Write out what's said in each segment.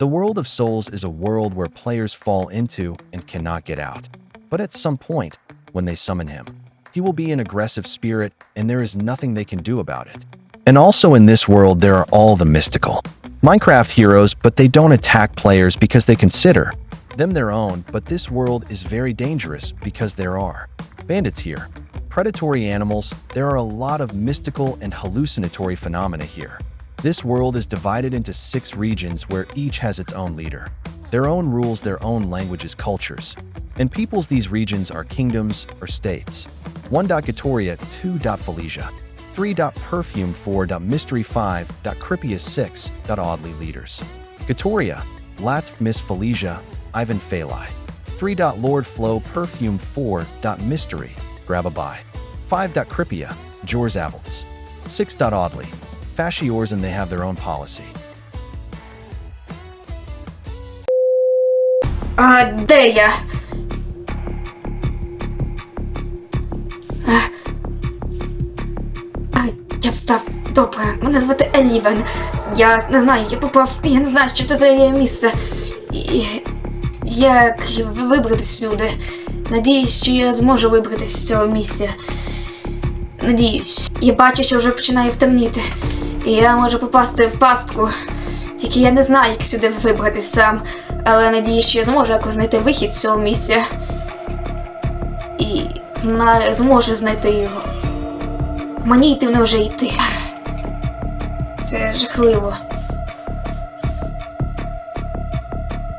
The world of souls is a world where players fall into and cannot get out. But at some point, when they summon him, he will be an aggressive spirit and there is nothing they can do about it. And also in this world, there are all the mystical Minecraft heroes, but they don't attack players because they consider them their own. But this world is very dangerous because there are bandits here, predatory animals. There are a lot of mystical and hallucinatory phenomena here. This world is divided into six regions where each has its own leader, their own rules, their own languages, cultures. And peoples these regions are kingdoms or states. 1.Gatoria, 2.Felicia, 3.Perfume, 4.Mystery 5. Cripius 6. Oddly Leaders. Gatoria, Latv Miss Felicia, Ivan Phalai. 3. Lord Flow, Perfume 4. Mystery, Grababai. 5. Cripia, Jors Avils. 6. Oddly, Fasciors and they have their own policy. А де я? А, я встав. Добре, мене звати Елівен. Я не знаю, я попав. Я не знаю, що це за місце. І як вибратися сюди. Надіюсь, що я зможу вибратися з цього місця. Надіюсь. Я бачу, що вже починає втемніти. І я можу попасти в пастку. Тільки я не знаю, як сюди вибратись сам. Але надіюсь, що я зможу якось знайти вихід з цього місця. І знаю, зможу знайти його. Мені йти не вже йти. Це жахливо.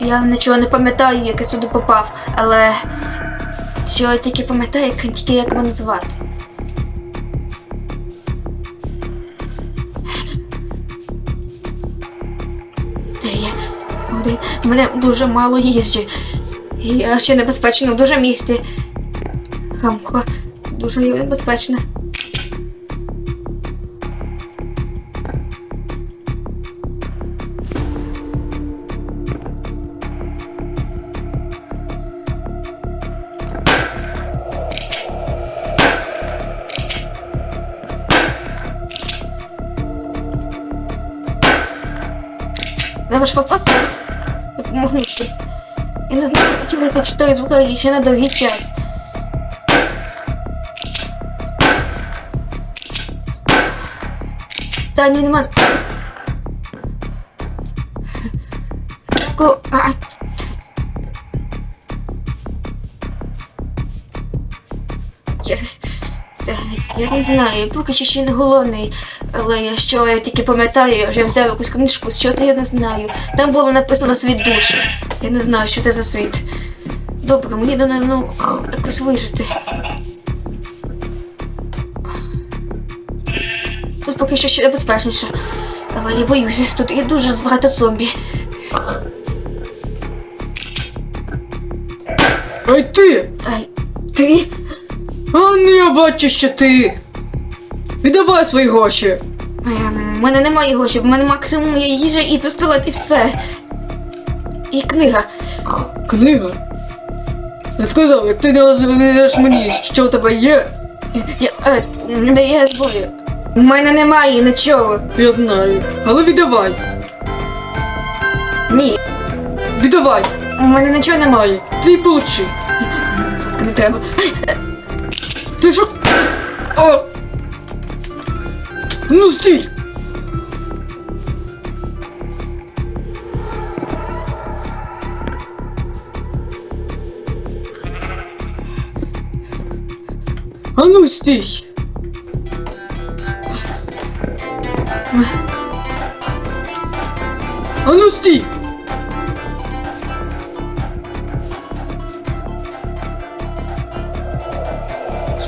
Я нічого не пам'ятаю, як я сюди попав, але що я тільки пам'ятаю, як- тільки як мене звати. У мене дуже мало їжі. Я ще небезпечно в дуже місці. Хамко, дуже небезпечно. Треба ж попасти. 24 звука ще на довгий час. Та не відман. Я... не знаю, поки що ще не головний, але я що я тільки пам'ятаю, я вже взяв якусь книжку, що це я не знаю. Там було написано світ душі. Я не знаю, що це за світ. Добре, мені треба ну, якось вижити. Тут поки що ще небезпечніше. Але я боюся, тут є дуже багато зомбі. Ай ти! Ай, ти? А ну я бачу, що ти. Віддавай свої гроші. Ем, У мене немає грошей, в мене максимум є їжа і пістолет, і все. І книга. Книга. Я сказав, як ти не розповідаєш мені, що у тебе є, Я, е, я збою. У мене немає нічого. я знаю. Але віддавай. Ні, Віддавай. у мене нічого немає. Ти получи. Будь ласка, не треба. Ти що? А! Ну стій! А ну стій! А ну стій!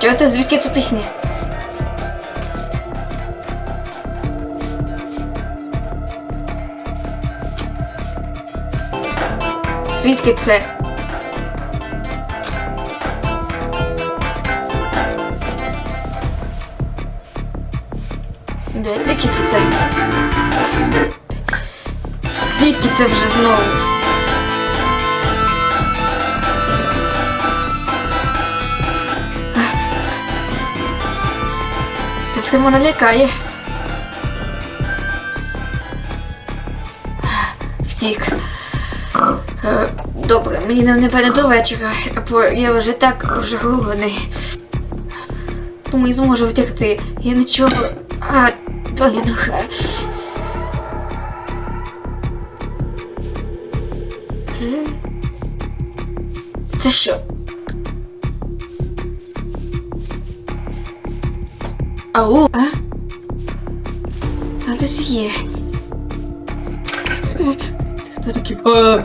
Що це? Звідки це пісня? Звідки це? Звідки це це? Звідки це вже знову? Це все мене лякає. Втік. Е, Добре, мені не напевне до вечора, бо я вже так вже голодний. І зможу втекти. Я нічого. А, Е? Це що? Ау, а? А десь є. Хто такий? Е,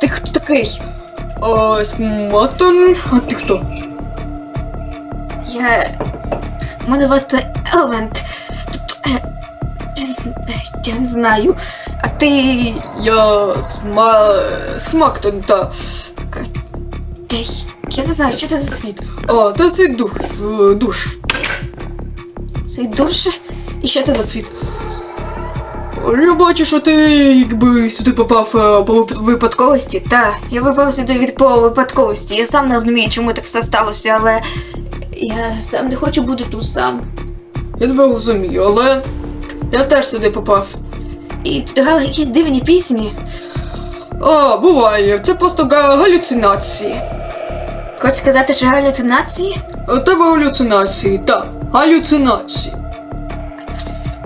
Ти хто такий? е, Смактон, а ти хто? Я. Мене звати Елмент. Тобто, е, Я не, е, знаю. А ти. Я Сма... Смактон, та. Ей, я не знаю, що це за світ. А, та це дух, душ. Світ душе? І що це за світ? Я бачу, що ти якби сюди попав е, по Випадковості? Та, я випав сюди від по випадковості. Я сам не розумію, чому так все сталося, але я сам не хочу бути тут сам. Я тебе розумію, але я теж сюди попав. І тут грали якісь дивні пісні. А, буває, це просто га- галюцинації. Хочеш сказати, що галюцинації? У тебе галюцинації, так, галюцинації.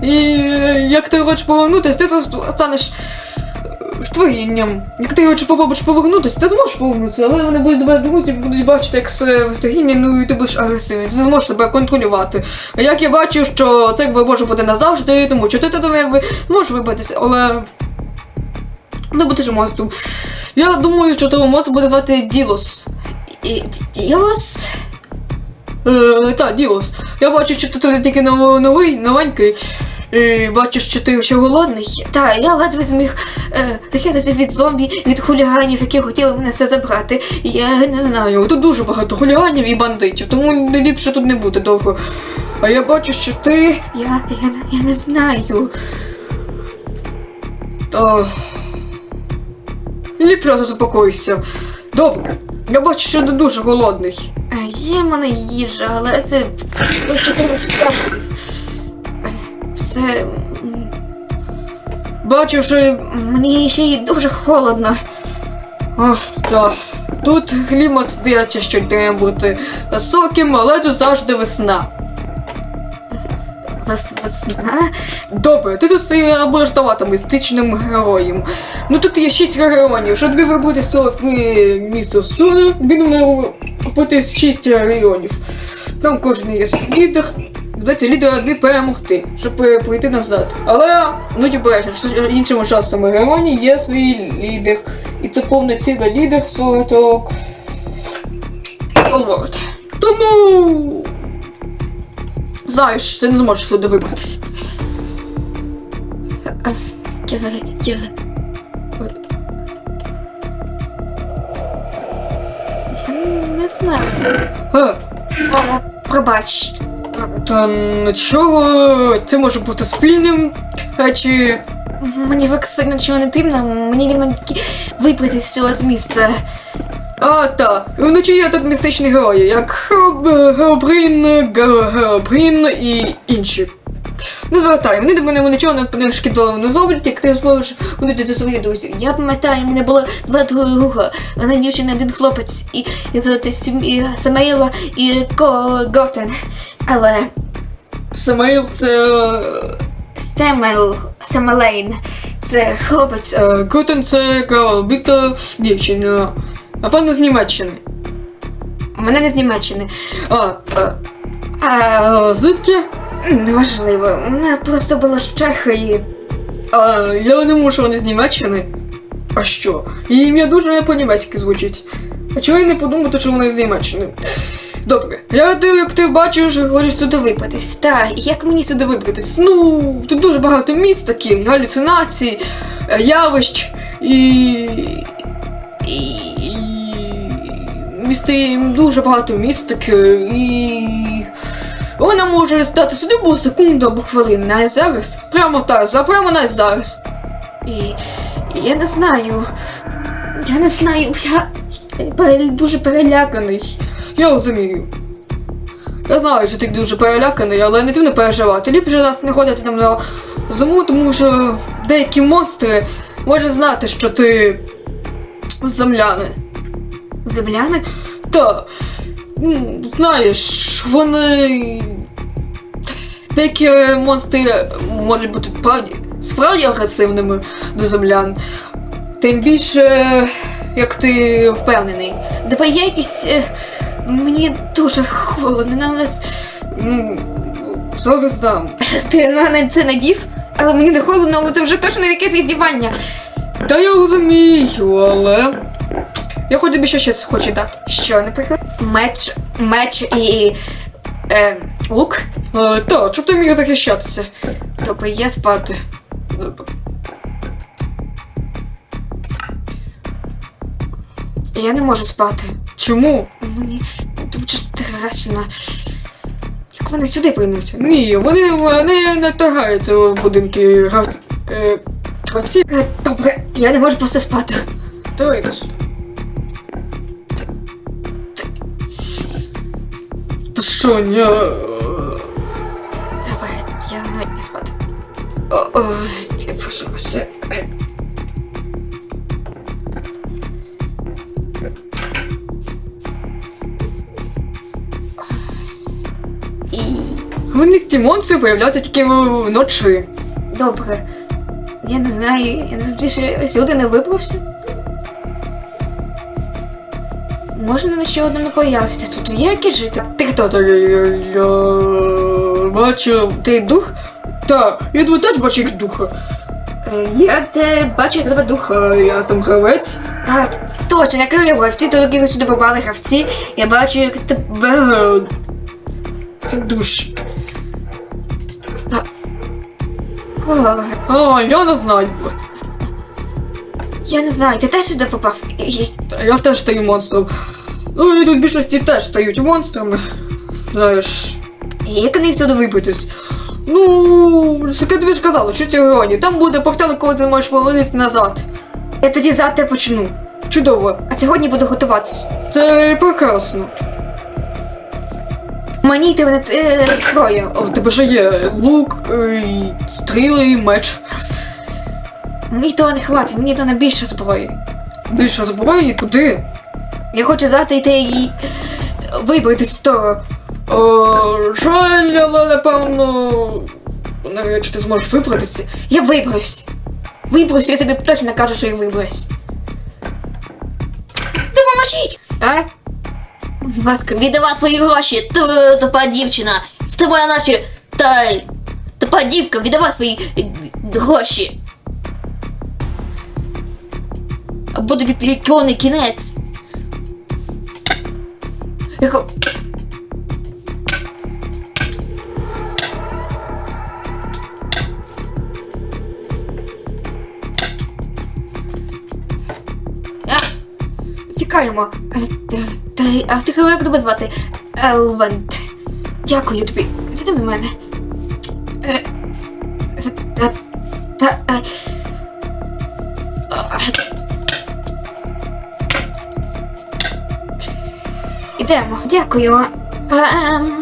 І е, як ти хочеш повернутися, ти зас- станеш е, створінням. Як ти хочеш попробуєш повернутися, ти зможеш повернутися, але вони будуть тебе друзі, будуть бачити як с- створіння, ну і ти будеш агресивний, ти не зможеш себе контролювати. А як я бачу, що це якби може бути назавжди, тому що ти тебе можеш вибратися, але. Не будеш монстром. Я думаю, що того монстра буде звати Ділос. І Ділос? Е, та, Ділос. Я бачу, що тут тільки новий, новенький. І бачу, що ти ще голодний. Та, я ледве зміг е, захиститися від зомбі, від хуліганів, які хотіли мене все забрати. Я не знаю. Тут дуже багато хуліганів і бандитів, тому ліпше тут не бути довго. А я бачу, що ти. Я, я, я не знаю. Та... Ліпше заспокойся. Добре. Я бачу, що ти дуже голодний. Е, Є в мене їжа, але це ось 14 капелів. Е, Це Бачу, що. мені ще й дуже холодно. Ох, так. Тут клімат здається, що йде бути високим, але тут завжди весна. Вес, весна. Добре, ти тут будеш ставати містичним героєм. Ну тут є шість регіонів. Щоб тобі вибути з цього е, міста суду, тобі не шість регіонів. Там кожен є лідер. Доведеться лідера дві перемогти, щоб е, прийти назад. Але будь обережно, що в іншому частому регіоні є свій лідер. І це повноцінний лідер свого того. Тому. Знаєш, ти не зможеш сюди вибратися. Я не знаю. Пробач. Та нічого, це може бути спільним. А чи. Мені вексик нічого не тимно, мені не тільки вибрати з цього з міста. А, та. Вночі я тут містичні герої, як Хероб- Геобрин Ге- і інші. Не звертай, вони до мене нічого не- не шкідливо не зроблять, як ти зможеш бути зі своїх друзів. Я пам'ятаю, мене було два друга. Вона дівчина, один хлопець, і, і звати Самаїла і Ко Готен. Але Самаїл це. Семел, Семелейн, це хлопець. е, Гутен це біта дівчина. Напевно, з Німеччини. У Мене не з Німеччини. А, а, А, а звідки? Неважливо, вона просто була з Чехії. А, я не можу, вони з Німеччини. А що? Її ім'я дуже не по-німецьки звучить. А чого я не подумати, що вони з Німеччини? Добре, я ти, як ти бачиш, хочеш сюди вибратись. Та, як мені сюди вибратись. Ну, тут дуже багато міст таких, галюцинацій, е, явищ і. і. і місти дуже багато містик і. Вона може стати сюди або секунду або хвилину, навіть зараз. Прямо так, за прямо навіть зараз. І, я не знаю. Я не знаю, я дуже переляканий. Я розумію. Я знаю, що ти дуже переляканий, але не не переживати. Ліпше нас не ходити нам на зиму, тому що деякі монстри можуть знати, що ти земляни. Земляни? Та, знаєш, вони. Деякі монстри можуть бути справді, справді агресивними до землян. Тим більше, як ти впевнений. Давай я якісь. е, Мені дуже холодно, на нас. Ну, зараз дам. Ти на це надів, але мені не холодно, але це вже точно якесь іздівання. Та я розумію, але. Я хоч тобі ще щось хочу дати. Що, наприклад? Меч, меч і. Е, лук. А, так, щоб ти міг захищатися. Тобто є спати. Я не можу спати. Чому? Мені дуже страшно. Як вони сюди приймуть? Ні, вони, вони не торгаються в будинки е, гравців. Е, Добре, я не можу просто спати. Давай сюди. Ні? Давай, я не можу спати. Я прошу. І Вони ті монстри появляються тільки вночі. добре. Я не знаю, я не завжди ще сюди не вибрався. Можна на ще одному пояснити. Тут є які жити. Ти хто то я, я, я. Ти дух? Та, я думаю, теж бачив духа. Е, Я те бачу, як тебе дух. А я сам гравець. А, точно, як і гравці, то які сюди попали гравці. Я бачу, як тебе. Е, Це душ. О, я не знаю. я не знаю, ти теж сюди попав. Я теж стаю монстром. Ну і тут більшості теж стають монстрами. Знаєш. Як вони всюди Вибитись. Ну, таке тобі ж казала, що ті героні. Там буде портал, коли ти можеш повернутися назад. Я тоді завтра почну. Чудово. А сьогодні буду готуватися. Це прекрасно. Мені йти на е, зброю. А в тебе ж є лук, е, стріли, меч. Мені того не хватить, мені то на більше зброї. Більше зброї куди? Я хочу завтра йти і вибратись з того. О, жаль, напевно. Навряд чи ти зможеш вибратися. Я вибрався. Вибрався, я тобі точно кажу, що я вибрався. Допоможіть! А? Будь ласка, віддавай свої гроші, ту- тупа дівчина. В тебе наші. Та. Тупа дівка, віддавай свої гроші. Або тобі піконий кінець. Яко- А, Тікаємо. Е, Та, а ти як тебе звати? Елвент. Дякую тобі. Відомі мене. Дякую. А, ем,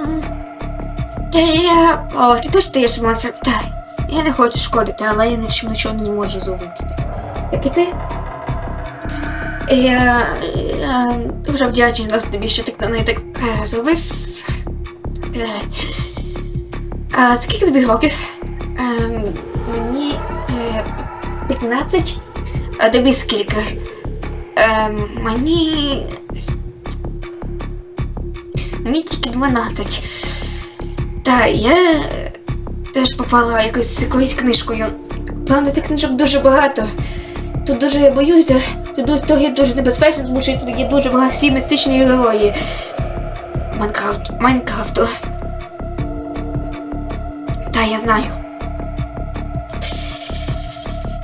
ти теж стаєш монстром. Так. Я не хочу шкодити, але я нічим нічого не зможу зробити. Як і ти? Я, дуже вдячна тобі, що ти неї так е, зробив. Е, а скільки тобі років? Е, мені е, 15. А тобі скільки? Е, мені. Мені тільки 12. Та я теж попала якось з якоюсь книжкою. Правда, цих книжок дуже багато. Тут дуже я боюся, тут, тут є дуже небезпечно, тому що тут є дуже багато всі містичні герої. Майнкрафт, Майнкрафту. Та я знаю.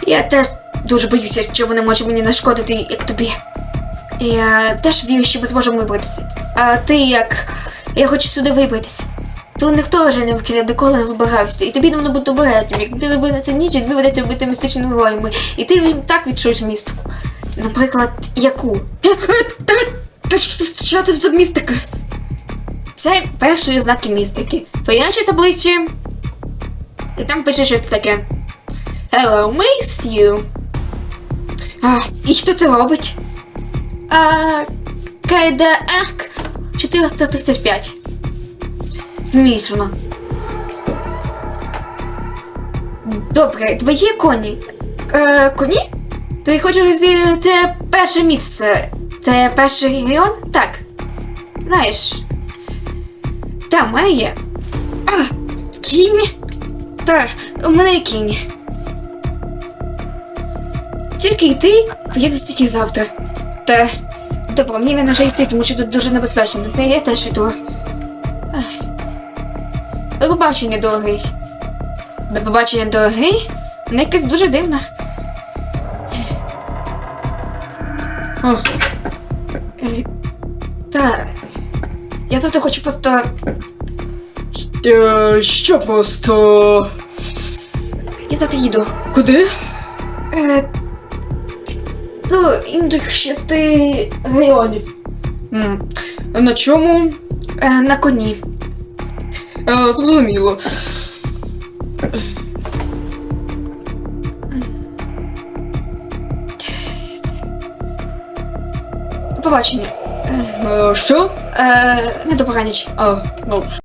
Я теж дуже боюся, що вони можуть мені нашкодити, як тобі. Я теж вірю, що ми зможемо вибратися. А ти як. Я хочу сюди вибратися. То ніхто вже не вкине доколи не вибирався. І тобі не бути обережним. Як ти вибереться ніч, тобі ведеться вбити містичними героями. І ти так відчуєш містику. Наприклад, яку? Що, це за містика? Це перші знаки містики. В іншій таблиці. Там пише, що це таке. Hello, miss you. А, і хто це робить? А, КДР 435. Змішано. Добре, твої коні. Е, коні? Ти хочеш це перше місце. Це перший регіон? Так. Знаєш. Та, в мене є. А, кінь? Так, у мене є кінь. Тільки йти, поїдеш тільки завтра. Та. Добре, мені не може йти, тому що тут дуже небезпечно. Та я теж йду. До побачення, дорогий. До побачення, дорогий. Вона якась дуже дивна. О, Е, Та. Я завтра хочу просто. е, що просто. Я завтра їду. Куди? Е, до інших шести районів. М, На чому? Е, на коні. Е, Зрозуміло. Побачення. Е, Що? Е, не добраніч. А, добре.